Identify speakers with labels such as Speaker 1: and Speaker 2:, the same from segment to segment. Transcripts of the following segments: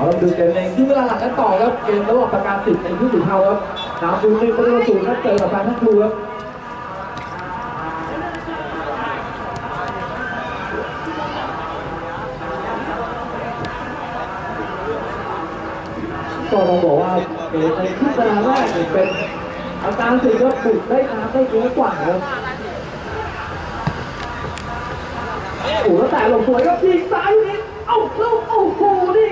Speaker 1: เอาละดูเกมในที่เวลาหลังกันต่อครับเกมระหว่างประการสิทธิ์ในผู้สื่อข่าครับนำดูหนึ่งประตูศูนย์ครับเจอกับทางท่านครูครับก็ต้องบอกว่าเกมในครึ่งเวลาแรกเป็นอาการสิทธิ์ครับบุกได้น้ำได้เยอะกว่าครับโอ้โหแล้วแต่หลงสวยครับยิงซ้ายนิดเอ้าแล้วโอ้โหนี่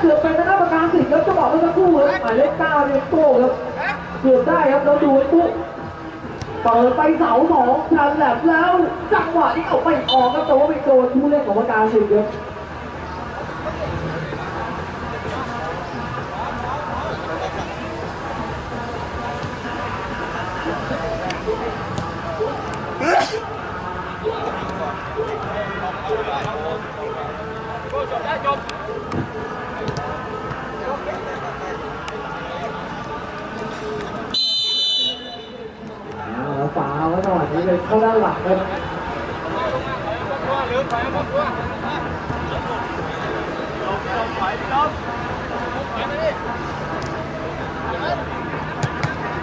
Speaker 1: เกือบเป็นคณะกรรมการสิทธิ์ครับจะบอกเมื่อสักครู่ครับหมายเลขเก้าเนี่ยโก้ครับเกือบได้ครับแล้วดูไอ้ปุ๊บเปิดไปเสาสองทันแหลบแล้ว จังหวะนี้เอาไม่ออกครับแต่ว่าไปโดนผู้เล่นของกรรมการสิทธิ์ครับ เข้าด้านหลังครับ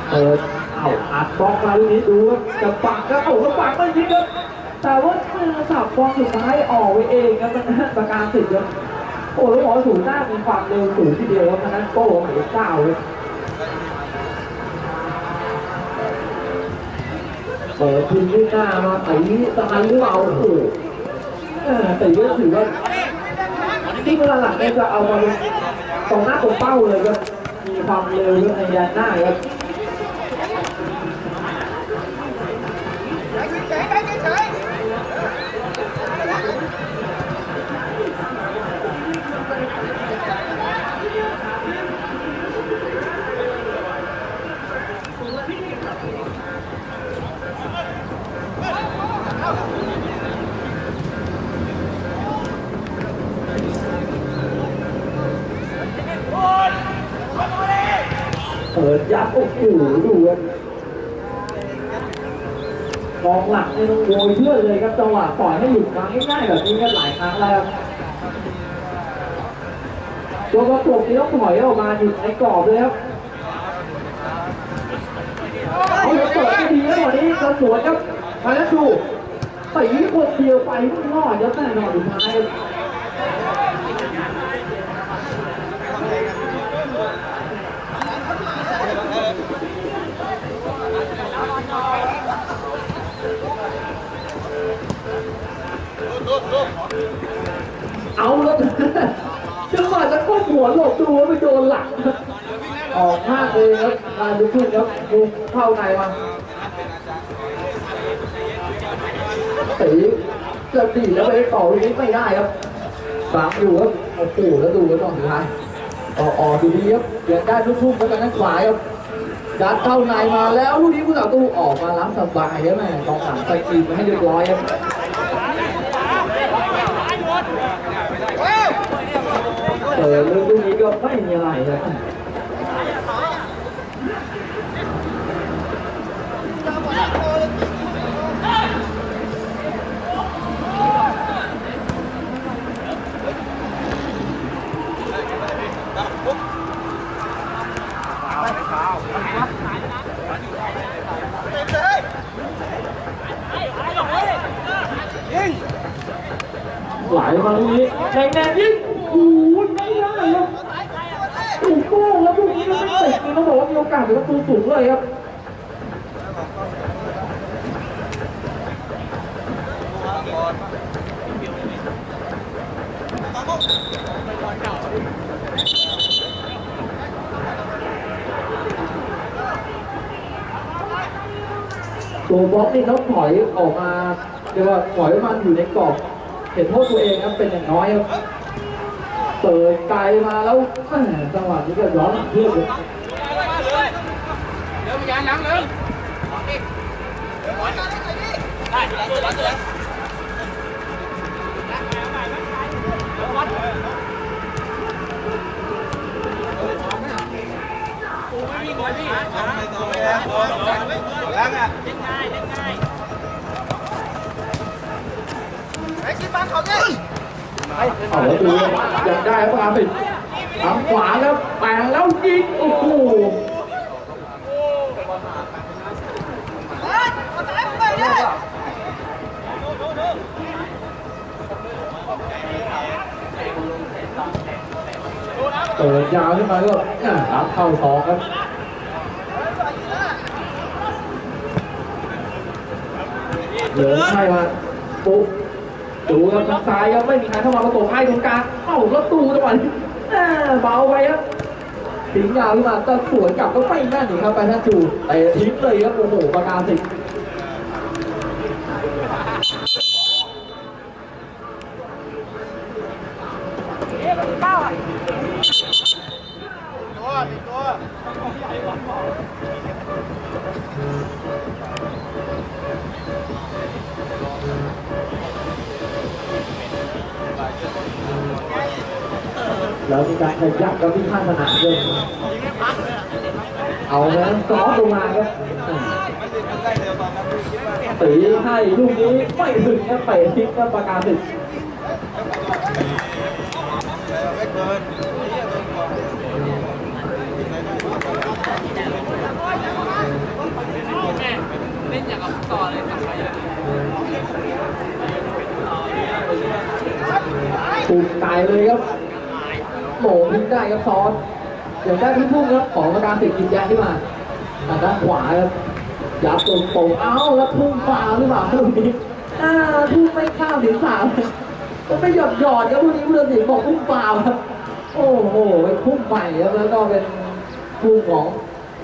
Speaker 1: เปิดเอ้าอัดบล็อกมาลูกนี้ดูครับจะปักครับโอ้โหปักไม่ยิงครับแต่ว่าคือสับบอลสุดท้ายออกไปเองครับนะฮะประการสิทธิ์ครับโอ้แล้วหมอสูงหน้ามีความเร็วสูงทีเดียวครับนะฮะโก้หมายเก้าเลย เปิดทีมที่หน้ามาตีตายหรือเปล่าโอ้โหแต่ก็ถือว่าที่เวลาหลังเนี่ยจะเอามาตรงหน้าตรงเป้าเลยครับมีความเร็วในยันหน้าครับ โอ้โหดูครับกองหลังนี่ต้องโวยเพื่อนเลยครับจังหวะปล่อยให้หยุดมาง่ายๆแบบนี้ก็หลายครั้งแล้วครับตัวประกนี่ต้องถอยออกมาอยู่ในกรอบเลยครับเอาเปิดไม่ดีแล้ววันนี้กระสวนครับมาแล้วดูตีคนเดียวไปไม่รอดแล้วแต่นอนสุดท้าย จังหวะจะก้มหัวหลบดูว่าไปโดนหลังออกมากเลยครับมาดูขึ้นครับดูเข้าในมาตีจะดีแล้วไปต่อตรงนี้ไม่ได้ครับสามอยู่ครับโอ้โหแล้วดูกันตอนสุดท้ายออกออกดูดีครับเปลี่ยนได้ทุกๆแล้วกันนักขวาครับยัดเข้าในมาแล้วลูกนี้ผู้ต่อตู้ออกมาล้ำสบายครับแม่กองหลังใส่กีบมาให้เรียบร้อยครับ เออเรื่องพวกนี้ก็ไม่ ครับถูกโก้งแล้วพวกนี้มันไม่ติดนี่ต้องบอกว่ามีโอกาสเป็นประตูสูงเลยครับตัวบล็อกนี่เขาถอยออกมาเรียกว่าถอยมันอยู่ในกรอบเห็นโทษตัวเองครับเป็นอย่างน้อยครับ เปิดไกลมาแล้วแหม่จังหวะนี้ก็ย้อนหลังเพื่อนเลย
Speaker 2: เดี๋ยวมีการหลังเลยได้เดี๋ยวเดี๋ยวเดี๋ยวไม่มีบอลพี่
Speaker 3: ล้างอะ
Speaker 2: เล่นง่ายเล่นง่าย
Speaker 3: ไอ้กินบ้านเขาดิ
Speaker 1: เอาแล้วดูยังได้ปาปิดทางขวาแล้วแปงแล้วยิงโอ้โหเปิดยาวขึ้นมาก็อะรับเข้าสองครับเหลือให้มาปุ๊บ ดูครับทางซ้ายครับไม่มีใครเข้ามาประกบให้ตรงกลางเอ้าแล้วตูจังหวะนี้เบาไปครับทิ้งยาวขึ้นมาจะสวนกลับก็ไม่แน่นอีกครับไปท่านจูแต่ทิ้งเลยครับโอ้โหประกาศสิ แล้วมีการขยับกับที่ข้างสนามด้วยเอาแล้วซ้อมลงมาครับตีให้ลูกนี้ไม่ถึงครับเตะทิ้งครับประกาศสิทธิ์
Speaker 2: ไม่เกิน
Speaker 1: ถูกไก่เลยครับ โหม่งทิ้งได้ครับซอนเดี๋ยวได้ที่พุ่งครับของประกาศสิทธิ์กินยะที่มาทางด้านขวาครับยับตรงตรงเอ้าแล้วพุ่งฟาวหรือเปล่าลูกนี้อ่าพุ่งไม่ข้ามถึงสามก็ไม่หยอดหยอดครับลูกนี้เรือสิบอกพุ่งฟาวครับ โอ้โหไปพุ่งใหม่ครับแล้วก็เป็นพุ่งของ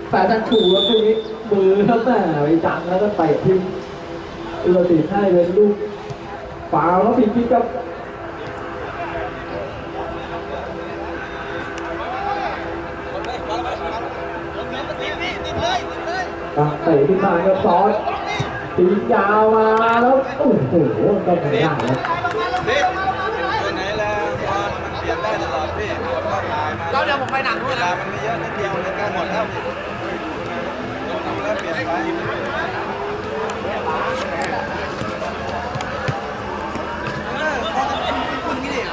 Speaker 1: แฟนชั่นชูครับลูกนี้มือครับแม่ไปจังแล้วก็เตะทิ้งเรือสิงห์ให้เป็นลูกฟาวแล้วผิดคิดครับ ตั้งเตะขึ้นมาครับซอสตียาวมาแล้วโอ้โหก็ไม่ได้นะ
Speaker 2: พี่ไปไหนแล้วบอลมันเปลี่ยนได้ตลอดพี่บอลก็ถ่ายมา
Speaker 3: ก็เดี๋ยวผมไปหนัง
Speaker 2: เว
Speaker 3: ด้วย
Speaker 2: ลา
Speaker 3: นะ
Speaker 2: มันไม่เยอะนิดเดียวเลยใกล้หมดแล้วดูแล้วเปลี่ยนไปเออพอจะเป็นคนนี้ดิ
Speaker 1: ไ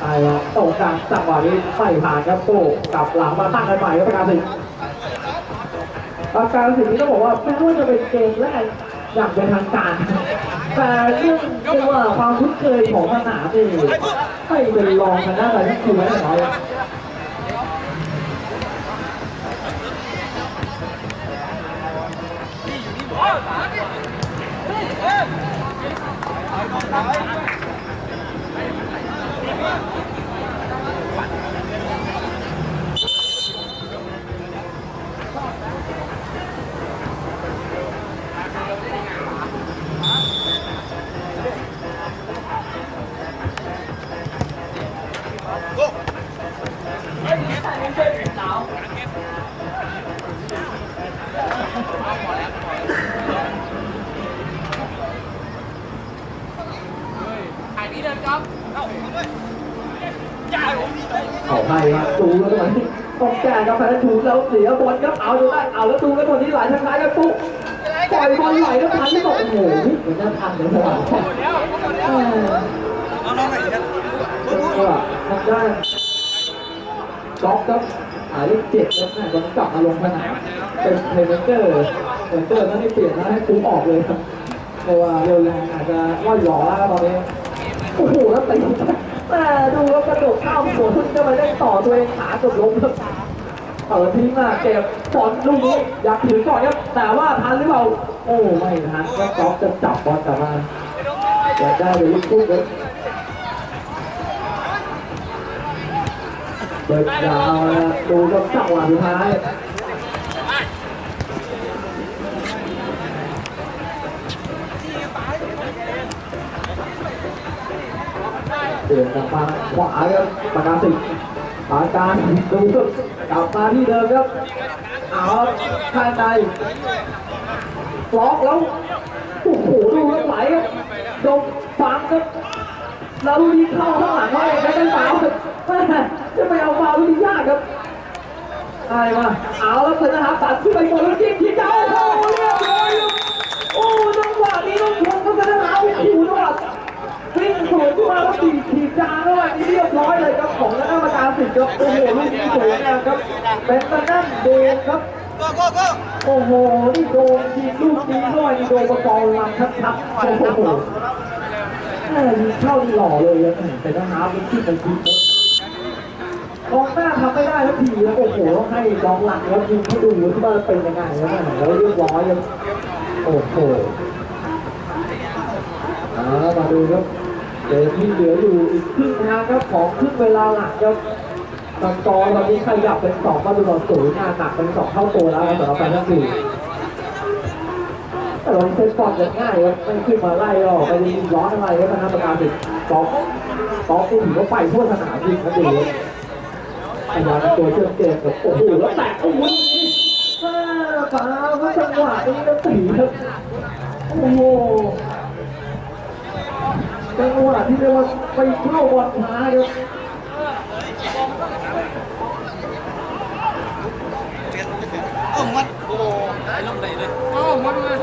Speaker 1: อ้ ละตกกลางจังหวะนี้ไม่ผ่านครับโก้กลับหลังมาตั้งกันใหม่ครับประการสิงห์ประการสิงห์นี่ต้องบอกว่าแม้ว่าจะเป็นเกมแรกอย่างเป็นทางการ แต่เรื่องเรียกว่าความคุ้นเคยของสนามนี่ไม่เป็นรองกันได้เลยที่คือไว้น่อย
Speaker 3: ถ่า Thank
Speaker 1: you. ขาให้ครับดูแล้วทำไมต้องแก้กับแฟนถูแล้วเสียบอลครับเอาอยู่ได้เอาแล้วดูแล้วบอลนี้ไหลทางซ้ายกันปุ๊บปล่อยบอลไหลแล้วทันที่บอกโอ้โหเหมือนจะทันเลยสว่างแค่เออ
Speaker 2: เอาก็
Speaker 1: ทางด้านจ็อกครับหายเลขเจ็ดครับแม่ตอนกลับมาลงสนามเป็นเพลย์เมเกอร์เพลย์เมเกอร์นั่นนี่เปลี่ยนนะให้คุ้มออกเลยครับเพราะว่าเร็วแรงอาจจะว่าหล่อแล้วตอนนี้โอ้โหแล้วตี แม่ดูแล้วกระโดดข้ามหัวขึ้นจะไปได้ต่อตัวเองขาเกือบล้มครับเปิดทิ้งมาเก็บบอลลูกนี้อยากถือก่อนครับแต่ว่าทันหรือเปล่าโอ้ไม่ทันก็จ็อกจะจับบอลกลับมาอยากได้เลยลูกทุ่งครับเปิดยาวนะดูกับจังหวะสุดท้าย ดือดจาทางขวาครับปากกาสิปากกาดูครับกลับมาที่เดิมครับเอาข้างในฟล็อกแล้วโอ้โหดูแล้วไหลครับโดนฟังครับเราลูดีเข้าข้างหลังเขาเองไม่ได้เปล่าจะไปเอาฟาวลูกนี้ยากครับอะไมาเอาแล้วเสร็จนะครับตัดขึ้นไปบนแล้วยิงทีเจ้าโอ้เรียบร้อยโอ้จังหวะนี้ต้องพงศ์ก็จะได้หาวอ้โหจังหวะวิ่งโผล่ขึ้นมาแล้วตี จาด้วยนี่เรียบร้อยเลยครับของนักอาตาสิครับโอ้โหลูกนี้สวยงามครับเป็นตะนั่งโดนครับ โอ้โหนี่โดนทีลูกนี้ด้วยนี่โดนกระปองลังชัดโอ้โหแม่ยิงเข้าดีหล่อเลยนะแต่ถ้าหาเป็นที่เป็นทีกองหน้าทำไม่ได้แล้วทีแล้วโอ้โหต้องให้กองหลังแล้วยิงให้ดูที่ว่าเป็นยังไงแล้วแล้วเรียบร้อยแล้วโอ้โหมาดูครับ เกมที่เหลืออยู่อีกครึ่งทางครับของครึ่งเวลาหลังครับตอนกอตอนนี้ขยับเป็นสองประตูต่อศูนย์งานหนักเป็นสองเท่าตัวแล้วสำหรับแฟนทัพสี่แต่เราเซตฟอร์ดจะง่ายครับไม่ขึ้นมาไล่หรอกไปยิงร้อนอะไรก็ทำประการติดสองสองกูถือว่าไปทั่วสนามจริงนะดีพยายามตัวเชื่อมเกมกับโอ้โหแล้วแตกโอ้โหฟ้าฟ้าจังหวะนี้ก็ตีครับโอ้โห จังหวะที่เรียกว่าไปเข้าบอลช้าครับ
Speaker 2: เอ้ามันโอ้
Speaker 3: โอ้หมดเลย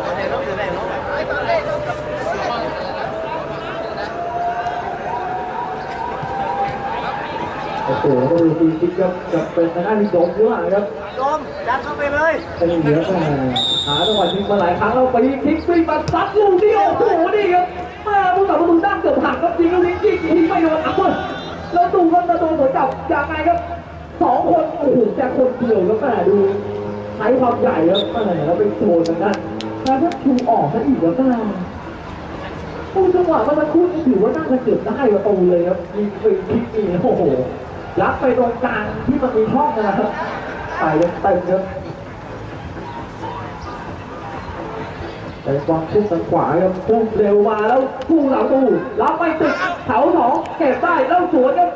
Speaker 1: โอ้โหก็ดูทีคิดครับจะเป็นทางด้านที่โดมหรือเปล่าครับ
Speaker 2: โดมดันเข้าไปเลย
Speaker 1: เป็นเหนือแต่หาจังหวะทิ้งมาหลายครั้งเราไปทิ้งฟรีมาซัดลูกนี่โอ้โหนี่ครับมา ผู้สาประตูด้านเกือบหักครับจริงลูกนี้จริงทิ้งไม่โดนอะแล้วดูครับจะโดนเหมือนกับยังไงครับสองคนโอ้โหแต่คนเดียวแล้วแม่ดูใช้ความใหญ่ครับแม่แล้วเป็นโซนทางด้านแล้วถ้าชูออกซะอีกแล้วแม่โอ้จังหวะเมื่อสักครู่นี้ถือว่าน่าจะเกือบได้ประตูเลยครับมีฟรีคิกนี่โอ้โหยัดไปตรงกลางที่มันมีช่องนะครับไปเต็มครับ แต่บอลพุ่งทางขวาครับพุ่งเร็วมาแล้วพุ่งหลังตู้รับไปติดแถวสองเก็บได้แล้วสวนครับ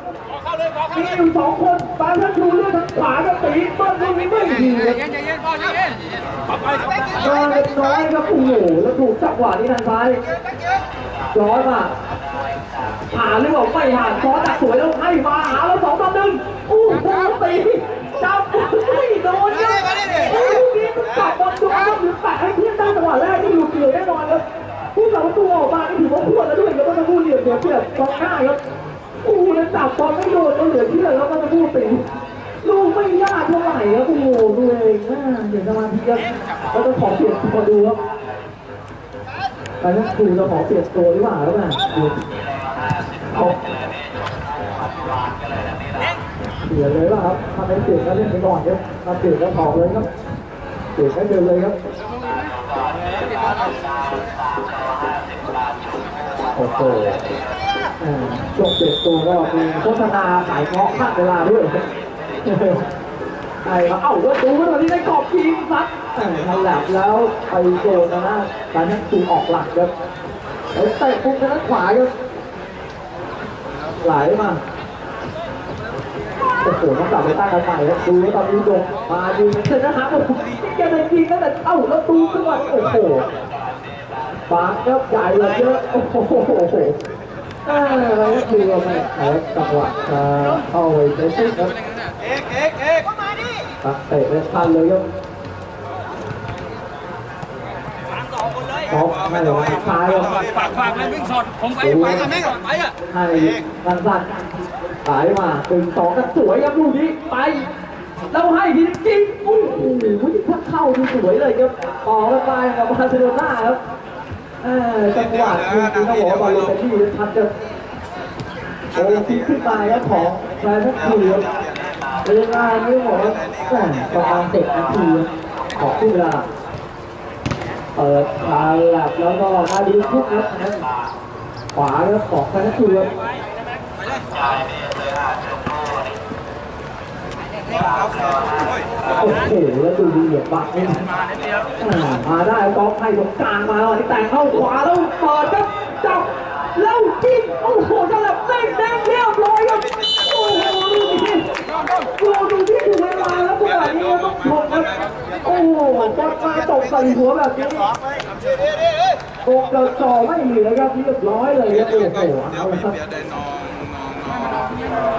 Speaker 1: มีอยู่สองคนปาทัชชูเลือกทางขวาครับตีเบิ้ลลูกนี้ไม่ดีครับ
Speaker 3: เย็นเย็นพ่อเย็น
Speaker 1: เล็กน้อยครับโอ้โหแล้วถูกจังหวะนี้ทางซ้ายร้อยมาผ่านหรือเปล่าไม่ผ่านซ้อนดักสวยแล้วให้มาหาแล้วสองต่อหนึ่งโอ้โหตีจับไม่โดนครับ โอ้ลูกนี้มันจับอลโดนครับหรือแปะให้เพื่อนได้จังหวะแรกที่หลุดเลยแน่นอนครับผู้สาวประตูออกมาถือว่าพวดแล้วด้วยครับมันจะพูดเหลี่ยมเดียวเทียบกองหน้าครับอ้โหแล้วจับบอลไม่โดนก็เหลือเชื่อแล้วมันจะพูดตีลูกไม่ยากเท่าไหร่ครับโอ้โหดูเองนะเดี๋ยวสมาธิครับเราจะขอเปลี่ยนตัวดูครับไปนั่นครูจะขอเปลี่ยนตัวหรือเปล่าแล้วนะดูเอาเปลี่ยนเลยป่ะครับถ้าไม่เปลี่ยนก็เล่นไปก่อนครับถ้าเปลี่ยนก็ถอดเลยครับ เปลี่ยนก็เดินเลยครับโอ้โหอ่าช่วงเปลี่ยนตัวก็มีโฆษณาขายเงาะขั้นเวลาด้วยไอ้เอ้าแล้วดูว่าตอนนี้ได้กรอบทีมซัดแต่ทันแหลบแล้วไปโดนนะฮะการนั้นตูออกหลักครับแล้วเตะปุ๊บทางด้านขวาครับไหลมา โอ้โหน้องกลับไปตั้งกันใหม่แล้วดูว่าตอนนี้ดงมาดูเสร็จนะฮะโอ้โหแกเลยยิงตั้งแต่เอ้าแล้วดูขึ้นมาโอ้โหปากครับใหญ่เลยเยอะโอ้โหอ่าอะไรก็คือว่าไม่แพ้จังหวะเข้าไปในซิกครับ
Speaker 2: เอกเอกเอกมาดิ
Speaker 1: เตะเป็นพันเลยครับ สองไม่หรอกซ้ายครับ
Speaker 3: ฝากฝากเลยวิ่งช็อตผมไปไปกันไม่ไปอะ
Speaker 1: ให้สั้นสั้นสายมาตึงสองกันสวยครับลูกนี้ไปแล้วให้ทีจริงโอ้โหถ้าเข้าดูสวยเลยครับต่อกันไปกับบาร์เซโลนาครับเออจังหวะจริงๆต้องบอกว่าบอลลงไปที่ทันจะโอ้ฟิกขึ้นมาครับของแฟนทัพทีครับเวลานี่บอกว่าแหม่ประมาณเจ็ดนาทีของคู่เวลา เปิดทางหลับแล้วก็มาดีทุกครับนะขวาแล้วของแฟนทัพทีครับ
Speaker 2: เอาโอ้
Speaker 1: โหแล้วดูดีเหยียบบักนี่มาได้กองไผ่ตรงกลางมาแล้วนี่แต่งเข้าขวาแล้วเปิดครับจับแล้วจิ้มโอ้โหจะแบบเด้งเด้งเรียบร้อยครับโอ้โหดูดิดูดูที่ถูกเวลาแล้วจังหวะนี้ต้องชมครับโอ้โหบอลมาตก ใส่หัวแบบนี้โกงเกิดจ่อไม่เหลือครับเรียบร้อยเลยครับโอ้โห
Speaker 2: เดี๋ยว
Speaker 1: เอาละครับ
Speaker 2: เบียร์ได้นองนองนอง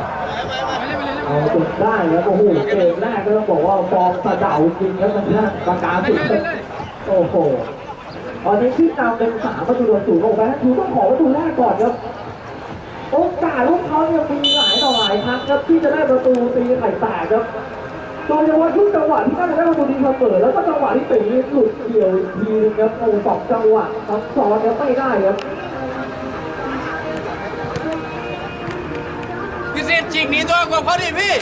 Speaker 1: เอาจนได้ครับโอ้โหเกมแรกก็ต้องบอกว่าฟอร์มสะเดาจริงครับมันเนี่ยประการสุดโอ้โหตอนนี้ที่นำเป็นสามประตูต่อศูนย์โอ้โหแม่ทูต้องขอประตูแรกก่อนครับโอกาสพวกเขาเนี่ยมีหลายต่อหลายครั้งครับที่จะได้ประตูตีไข่แตกครับ โดยเฉพาะทุกจังหวะที่น่าจะได้ประตูตีเสมอแล้วก็จังหวะที่ตีหลุดเกี่ยวอีกทีนึงครับโอ้สองจังหวะซ้ำซ้อนครับไม่ได้ครับ
Speaker 3: พี่สิทธิ์จิกหนีตัวกว่าเขาดิพี่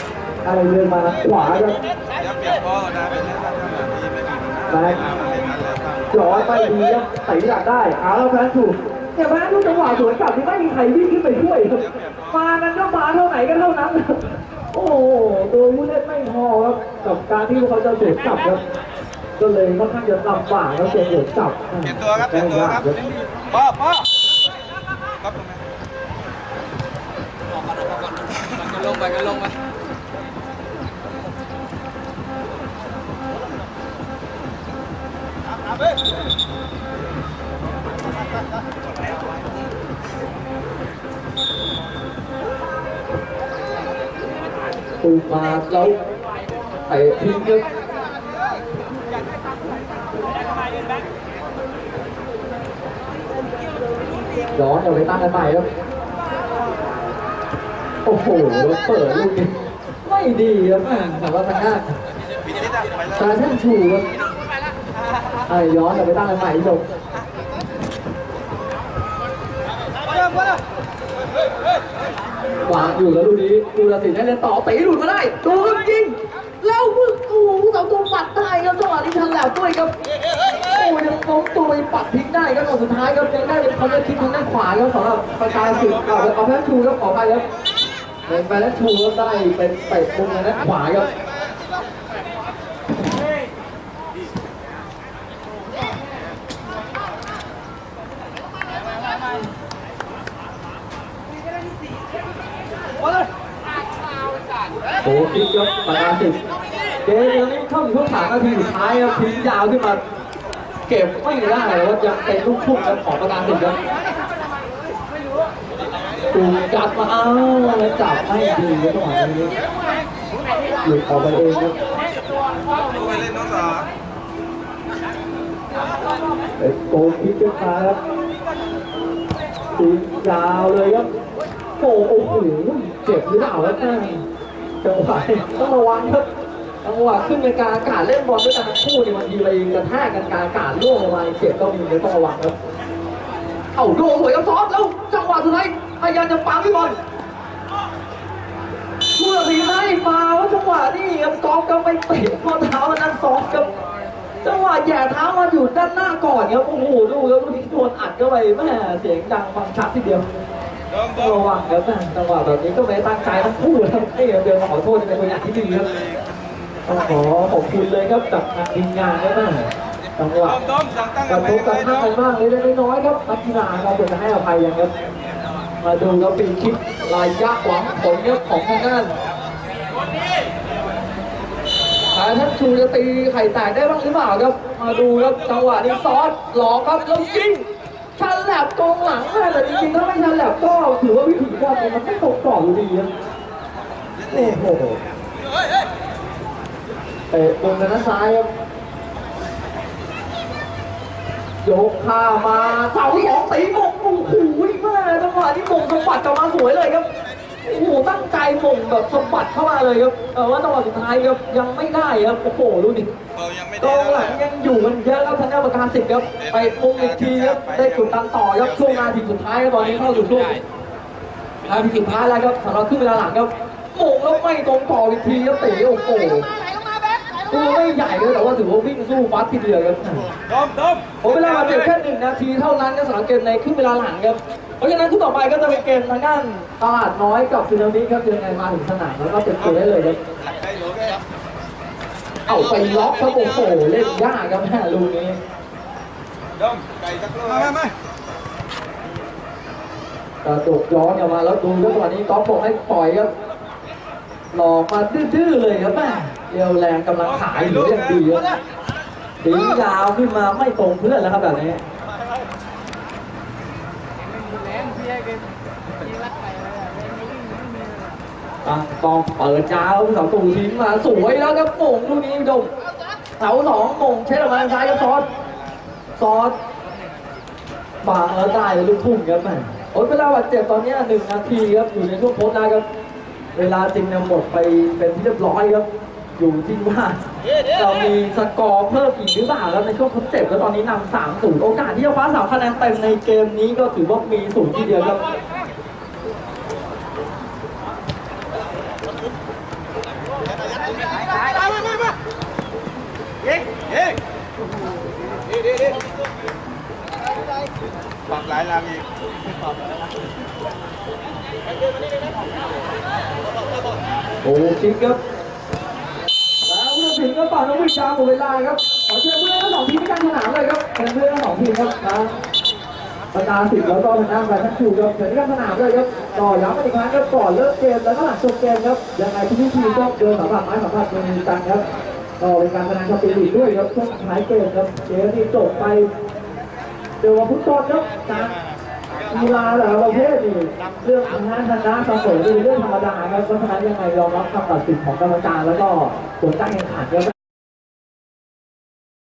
Speaker 1: อะไรเดินมาขวาครับ
Speaker 2: อย่าเปลี่ยนพ่อนะไปแล้วถ้าแบบนี้ไม่มีปัญหา
Speaker 1: แม็ก
Speaker 2: มันเป็นนั้นแล้วครับ
Speaker 1: ย้อยไปดีครับใส่ดักได้เอาแล้วแพนถูกเนี่ยแพนทุกจังหวะสวนกลับที่ไม่มีใครวิ่งขึ้นไปช่วยครับมากันก็มาเท่าไหนก็เท่านั้นครับ โอ้โหตัวผู้เล่นไม่พอครับกับการที่เขาจะสวนกลับครับ ก็เลยค่อนข้างจะลำบากครับเกมสวนกลับ
Speaker 2: เปลี่ยนตัวครับเปลี่ยนตัวครับพ่อพ่อครับตรงนี้
Speaker 3: ออกก่อนออกก่อนมันก็ลงไปก็ลงไป
Speaker 1: ตูมาแล้วเตะทิ้งครับย้อนเอาไปตั้งกันใหม่ครับ โอ้โห เปิดลูกนี้ไม่ดีครับแม่แต่ว่าทางหน้า
Speaker 2: ตรอะไปเลย
Speaker 1: ตาท่านชูครับไอ้ย้อนเอาไปตั้งกันใหม่จบ ดอยู่แล้วลูกนี้ดูลสินได้เล่นต่อตีหลุดมาได้ดูครับยิงแล้วมึงโอ้โหเสาตัวปัดได้ครับจังหวะนี้ทันแล้วด้วยครับโอ้ยังล้มตัวไปปัดทิ้งได้ครับตอนสุดท้ายครับยังได้เป็นคอนเนอร์คิกทางด้านขวาครับสำหรับประชาสิทธิ์เอาเอาแพ้ชูครับขอไปครับเป็นไปแล้วชูครับได้เป็นเตะมุมทางด้านขวาครับ โอ้พลิก ยกประกาสิทธิ์เกมยังเข้าถึงช่วงสามนาทีสุดท้ายครับทิ้งยาวขึ้นมา เก็บไม่ได้แล้วยังเป็นลูกทุ่งครับของประกาสิทธิ์ครับตูจับมาอ้าแล้วจับไม่ดีครับจังหวะนี้หลุดออกไปเองครับ
Speaker 2: ดูไปเล่นน้องสาว
Speaker 1: โกลคิกขึ้นมาครับทิ้งยาวเลยครับโอ้โอ้โหเจ็บหรือเปล่าครับแม่ จังหวะต้องระวังครับจังหวะขึ้นในกลารอากาศเล่นบอลด้วยกันทั้งคู่เนี่ยบางทีไปกระแทกกันกลารอากาศล่วงลงมาเจ็บก็มีเลยต้องระวังครับเอาโดนสวยครับซอฟแล้วจังหวะสุดท้ายพยายามจะปังพี่บอลผู้ตัดสินให้มาว่าจังหวะนี้ครับกอล์ฟก็ไปเตะข้อเท้าอันนั้นซอฟครับจังหวะแย่เท้ามาอยู่ด้านหน้าก่อนครับโอ้โหดูแล้วลูกนี้โดนอัดเข้าไปแม่เสียงดังฟังชัดทีเดียว ต้อง
Speaker 2: ม
Speaker 1: ระวังครับแม่จังหวะแบบนี้ก็ไม่ได้ตั้งใจทั้งคู่ครับให้เดินมาขอโทษจะเป็นตัวอย่างที่ดีครับต้องขอขอบคุณเลยครับจากทางทีมงานด้วยนะจังหวั
Speaker 2: งตั้ง
Speaker 1: ก
Speaker 2: กั
Speaker 1: ระ
Speaker 2: นไป
Speaker 1: ทบก
Speaker 2: เล
Speaker 1: ระ
Speaker 2: ยโด
Speaker 1: ทั่ง
Speaker 2: ม
Speaker 1: กันมากเลยเล็กน้อยครับนักกีฬาเราจะให้อภัยยังครับ มาดูครับปีคิดลายยักษ์หวังผลครับของทางด้านทาท่านชูจะตีไข่แตกได้บ้างหรือเปล่าครับ มาดูครับจังหวะนี้ซอสหลอกครับแล้วยิง ชันแหลบกองหลังแม่แต่จริงๆถ้าไม่ชันแหลบก็ถือว่าวิถีบอลมันไม่ตกต่ออยู่ดีครับโอ้โหเตะตรงด้านซ้ายครับยกข้ามาเสาสองตีมงโอ้โหแม่จังหวะที่มงสะบัดกลับมาสวยเลยครับ โอ้โหตั้งใจมงแบบสะบัดเข้ามาเลยครับแต่ว่าจังหวะสุดท้ายครับยังไม่ได้ครับโอ้โหดูดิ
Speaker 2: เออยังไม่
Speaker 1: ก
Speaker 2: ได้
Speaker 1: อง
Speaker 2: แล้ว
Speaker 1: หลังยังอยู่กันเยอะครับทางด้านประการสิบครับไปมงอีกทีครับได้กดดันต่อครับช่วงนาทีสุดท้ายครับตอนนี้เข้าสู่ช่วงนาทีสุดท้ายแล้วครับสำหรับครึ่งเวลาหลังครับโมงแล้วไม่ตรงต่ออีกทีครับตีโอ้โหตัวไม่ใหญ่เลยแต่ว่าถือว่าวิ่งสู้ฟัดทีเดียวครับ
Speaker 2: โดมโดม
Speaker 1: ผมเวลามาเจ็บแค่หนึ่งนาทีเท่านั้นก็สำหรับเกมในครึ่งเวลาหลังครับ เพราะฉะนั้นคู่ต่อไปก็จะเป็นเกมทางด้านตลาดน้อยกับซึนามิครับยังไงมาถึงสนามแล้วก็เต็มตัวได้เลยครับ
Speaker 2: หลักได้อยู่แค่
Speaker 1: เอาไปล็อกครับโอ้โหเล่นยากครับแม่ลูกนี้
Speaker 2: โดมไก่สักลูกมามา
Speaker 1: กระโดดย้อนออกมาแล้วดูครับตอนนี้ก๊อฟบอกให้ปล่อยครับหลอกมาดื้อๆเลยครับแม่เรียวแรงกำลังขายอยู่อย่างดีครับดิ้งยาวขึ้นมาไม่ตรงเพื่อนแล้วครับแบบนี้ ตั้งกองเปิดยาวเสาตูทิ้งมาสวยแล้วครับมงลูกนี้ดมเสาสองมงเช็ดออกมาทางซ้ายครับซอสซอสบางแล้วได้ลยลูกทุ่งครับแม่โอ้ยเวลาบาดเจ็บตอนนี้หนึ่งนาทีครับอยู่ในช่วงโพสต์นะครับ เวลาจริงเนี่ยหมดไปเป็นที่เรียบร้อยครับ อยู่ที่ว่าเรามีสกอร์เพิ่มอีกหรือเปล่าครับในช่วงทดเจ็บแล้วตอนนี้นำสามศูนย์โอกาสที่จะคว้าสามคะแนนเต็มในเกมนี้ก็ถือว่ามีสูงทีเดียวครับ
Speaker 2: ปรับหลายรางอีก
Speaker 1: โอ้ชิคครับแล้วผู้ตัดสินก็เป่าน้องวิชาหมดเวลาครับขอเชิญผู้เล่นทั้งสองทีมที่การสนามเลยครับเป็นผู้เล่นทั้งสองทีมครับทั้งประกาศิษย์แล้วก็ทางด้านแฟนทักคิวครับเชิญที่การสนามเลยครับต่อย้ำกันอีกครั้งครับก่อนเลิกเกมแล้วก็หลังจบเกมครับยังไงทุกทีมก็เดินสัมผัสไม้สัมผัสมือกันครับ ก็เป็นการแสดงสปิริตด้วยครับช่วงท้ายเกมครับเกมนี้จบไปเดี๋ยววันพุธต้นครับการกีฬาแต่ละประเภทนี่เรื่องชนะชนะเสมอเป็นเรื่องธรรมดาครับเพราะฉะนั้นยังไงยอมรับคำตัดสินของกรรมการแล้วก็ผลการแข่งขันก็